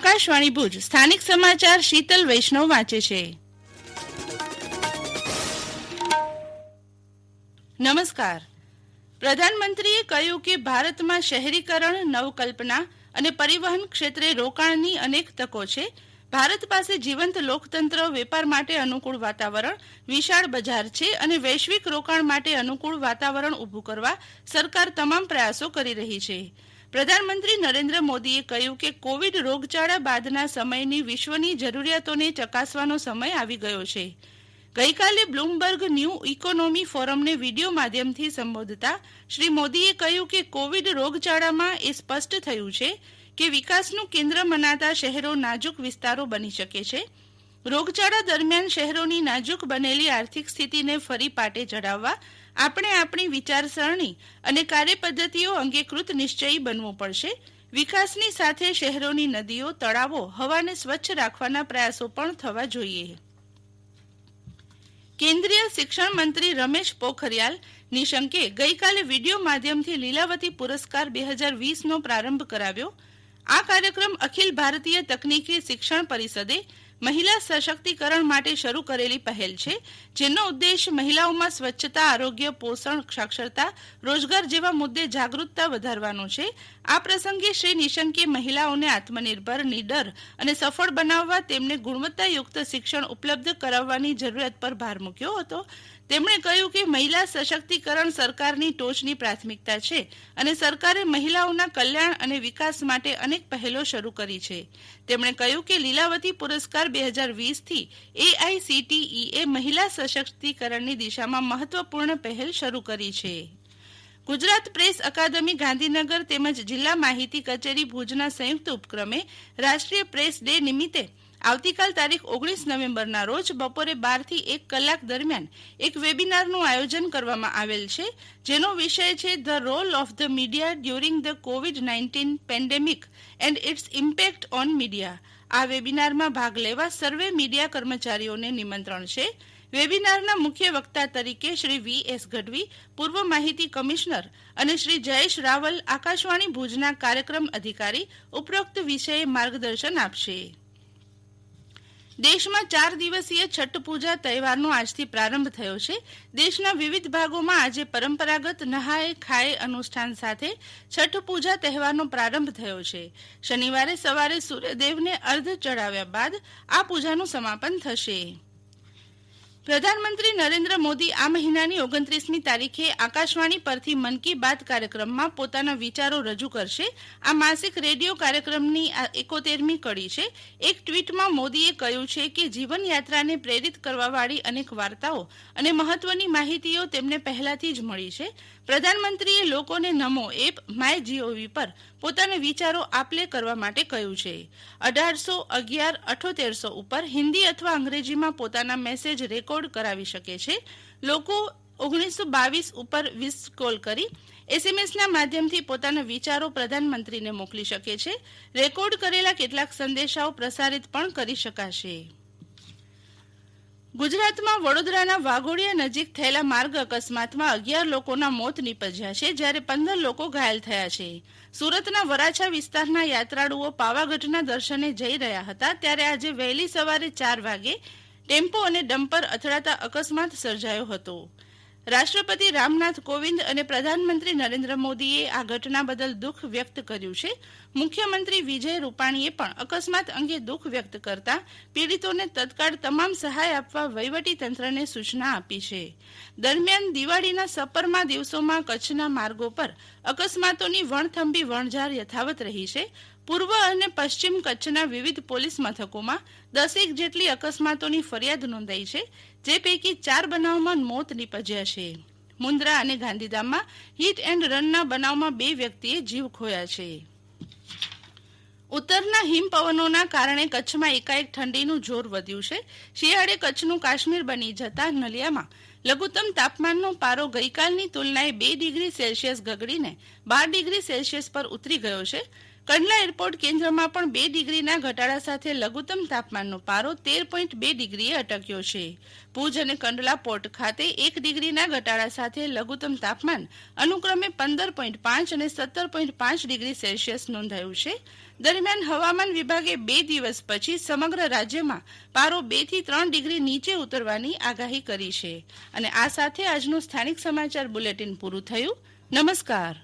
આકાશવાણી ભુજ, સ્થાનિક સમાચાર શીતલ વૈષ્ણવ વાંચે છે. નમસ્કાર. પ્રધાનમંત્રીએ કહ્યું કે ભારતમાં શહેરીકરણ, નવકલ્પના અને પરિવહન ક્ષેત્રે રોકાણની અનેક તકો છે. ભારત પાસે જીવંત લોકતંત્ર, વેપાર માટે અનુકૂળ વાતાવરણ, વિશાળ બજાર છે અને વૈશ્વિક રોકાણ માટે અનુકૂળ વાતાવરણ ઊભું કરવા સરકાર તમામ પ્રયાસો કરી રહી છે. પ્રધાનમંત્રી નરેન્દ્ર મોદીએ કહ્યું કે કોવિડ રોગચાળા બાદના સમયની વિશ્વની જરૂરિયાતોને ચકાસવાનો સમય આવી ગયો છે. ગઈકાલે બ્લુમબર્ગ ન્યૂ ઇકોનોમી ફોરમને વીડિયો માધ્યમથી સંબોધતા શ્રી મોદીએ કહ્યું કે કોવિડ રોગચાળામાં એ સ્પષ્ટ થયું છે કે વિકાસનું કેન્દ્ર મનાતા શહેરો નાજુક વિસ્તારો બની શકે છે. રોગચાળા દરમિયાન શહેરોની નાજુક બનેલી આર્થિક સ્થિતિને ફરી પાટે ચડાવવા આપણે આપણી વિચારસરણી અને કાર્યપદ્ધતિઓ અંગે કૃત નિશ્ચયી બનવું પડશે. વિકાસની સાથે શહેરોની નદીઓ, તળાવો, હવાને સ્વચ્છ રાખવાના પ્રયાસો પણ થવા જોઈએ. કેન્દ્રીય શિક્ષણ મંત્રી રમેશ પોખરિયાલ નિશંકે ગઈકાલે વીડિયો માધ્યમથી લીલાવતી પુરસ્કાર બે હજાર વીસનો પ્રારંભ કરાવ્યો. આ કાર્યક્રમ અખિલ ભારતીય તકનીકી શિક્ષણ પરિષદે મહિલા સશક્તિકરણ માટે શરૂ કરેલી પહેલ છે, જેનો ઉદ્દેશ મહિલાઓમાં સ્વચ્છતા, આરોગ્ય, પોષણ, સાક્ષરતા, રોજગાર જેવા મુદ્દે જાગૃતતા વધારવાનો છે. આ પ્રસંગે શ્રી નિશંકે મહિલાઓને આત્મનિર્ભર, નિડર અને સફળ બનાવવા તેમને ગુણવત્તાયુક્ત શિક્ષણ ઉપલબ્ધ કરાવવાની જરૂરિયાત પર ભાર મૂક્યો હતો. તેમણે કહ્યું કે મહિલા સશક્તિકરણ સરકારની ટોચની પ્રાથમિકતા છે અને સરકારે મહિલાઓના કલ્યાણ અને વિકાસ માટે અનેક પહેલો શરૂ કરી છે. તેમણે કહ્યું કે લીલાવતી પુરસ્કાર બે હજાર વીસથી એઆઈસીટીઈએ મહિલા સશક્તિકરણની દિશામાં મહત્વપૂર્ણ પહેલ શરૂ કરી છે. ગુજરાત પ્રેસ અકાદમી ગાંધીનગર તેમજ જિલ્લા માહિતી કચેરી ભુજના સંયુક્ત ઉપક્રમે રાષ્ટ્રીય પ્રેસ ડે નિમિત્તે આવતીકાલ તારીખ ઓગણીસ નવેમ્બરના રોજ બપોરે બારથી એક કલાક દરમિયાન એક વેબિનારનું આયોજન કરવામાં આવેલ છે, જેનો વિષય છે the role of the media during the COVID nineteen pandemic and its impact on media. આ વેબિનારમાં ભાગ લેવા સર્વે મીડિયા કર્મચારીઓને નિમંત્રણ છે. વેબિનારના મુખ્ય વક્તા તરીકે શ્રી વી એસ ગઢવી, પૂર્વ માહિતી કમિશનર અને શ્રી જયેશ રાવલ આકાશવાણી ભુજના કાર્યક્રમ અધિકારી ઉપરોક્ત વિષયે માર્ગદર્શન આપશે. દેશમાં ચાર દિવસીય છઠ પૂજા તહેવારનો આજથી પ્રારંભ થયો છે. દેશના વિવિધ ભાગોમાં આજે પરંપરાગત નહાય, ખાય અનુષ્ઠાન સાથે છઠ પૂજા તહેવારનો પ્રારંભ થયો છે. શનિવારે સવારે સૂર્યદેવને અર્ધ ચડાવ્યા બાદ આ પૂજાનું સમાપન થશે. પ્રધાનમંત્રી નરેન્દ્ર મોદી આ મહિનાની ઓગણત્રીસમી તારીખે આકાશવાણી પરથી મન કી બાત કાર્યક્રમમાં પોતાના વિચારો રજૂ કરશે. આ માસિક રેડિયો કાર્યક્રમની આ એકોતેરમી કડી છે. એક ટ્વીટમાં મોદીએ કહ્યું છે કે જીવનયાત્રાને પ્રેરિત કરવાવાળી અનેક વાર્તાઓ અને મહત્વની માહિતીઓ તેમને પહેલાથી જ મળી છે. પ્રધાનમંત્રીએ લોકોને નમો એપ, માય જીઓવી પર પોતાના વિચારો આપલે કરવા માટે કહ્યું છે. અઢારસો અગિયાર અઠોતેરસો ઉપર હિન્દી અથવા અંગ્રેજીમાં પોતાના મેસેજ રેકોર્ડ કરાવી શકે છે. લોકો ઓગણીસો બાવીસ ઉપર વીસ કોલ કરી એસએમએસના માધ્યમથી પોતાના વિચારો પ્રધાનમંત્રીને મોકલી શકે છે. રેકોર્ડ કરેલા કેટલાક સંદેશાઓ પ્રસારિત પણ કરી શકાશે. ગુજરાતમાં વડોદરાના વાઘોડિયા નજીક થયેલા માર્ગ અકસ્માતમાં અગિયાર લોકોના મોત નીપજ્યા છે, જ્યારે પંદર લોકો ઘાયલ થયા છે. સુરતના વરાછા વિસ્તારના યાત્રાળુઓ પાવાગઢના દર્શને જઈ રહ્યા હતા, ત્યારે આજે વહેલી સવારે ચાર વાગે ટેમ્પો અને ડમ્પર અથડાતા અકસ્માત સર્જાયો હતો. રાષ્ટ્રપતિ રામનાથ કોવિંદ અને પ્રધાનમંત્રી નરેન્દ્ર મોદીએ આ ઘટના બદલ દુઃખ વ્યક્ત કર્યું છે. મુખ્યમંત્રી વિજય રૂપાણીએ પણ અકસ્માત અંગે દુઃખ વ્યક્ત કરતા પીડિતોને તત્કાળ તમામ સહાય આપવા વહીવટી તંત્રને સૂચના આપી છે. દરમિયાન દિવાળીના સપરમા દિવસોમાં કચ્છના માર્ગો પર અકસ્માતોની વણથંભી વણઝાર યથાવત રહી છે. પૂર્વ અને પશ્ચિમ કચ્છના વિવિધ પોલીસ મથકોમાં દસેક જેટલી અકસ્માતોની ફરિયાદ નોંધાઈ છે, જે પૈકી ચાર બનાવમાં મોત નીપજ્યા છે. મુન્દ્રા અને ગાંધીધામમાં હિટ એન્ડ રનના બનાવમાં બે વ્યક્તિએ જીવ ખોયા છે. ઉત્તરના હિમપવનોના કારણે કચ્છમાં એકાએક ઠંડીનું જોર વધ્યું છે. શિયાળે કચ્છનું કાશ્મીર બની જતા નલિયામાં લઘુત્તમ તાપમાનનો પારો ગઈકાલની તુલનાએ બે ડિગ્રી સેલ્સિયસ ગગડીને બાર ડિગ્રી સેલ્સિયસ પર ઉતરી ગયો છે. કંડલા એરપોર્ટ કેન્દ્રમાં પણ બે ડિગ્રીના ઘટાડા સાથે લઘુત્તમ તાપમાનનો પારો તેર પોઈન્ટ બે ડિગ્રીએ અટક્યો છે. ભુજ અને કંડલા પોર્ટ ખાતે એક ડિગ્રીના ઘટાડા સાથે લઘુત્તમ તાપમાન અનુક્રમે પંદર પોઈન્ટ પાંચ અને સત્તર પોઈન્ટ પાંચ ડિગ્રી સેલ્સિયસ નોંધાયું છે. દરમિયાન હવામાન વિભાગે બે દિવસ પછી સમગ્ર રાજ્યમાં પારો બેથી ત્રણ ડિગ્રી નીચે ઉતરવાની આગાહી કરી છે. અને આ સાથે આજનું સ્થાનિક સમાચાર બુલેટિન પૂરું થયું. નમસ્કાર.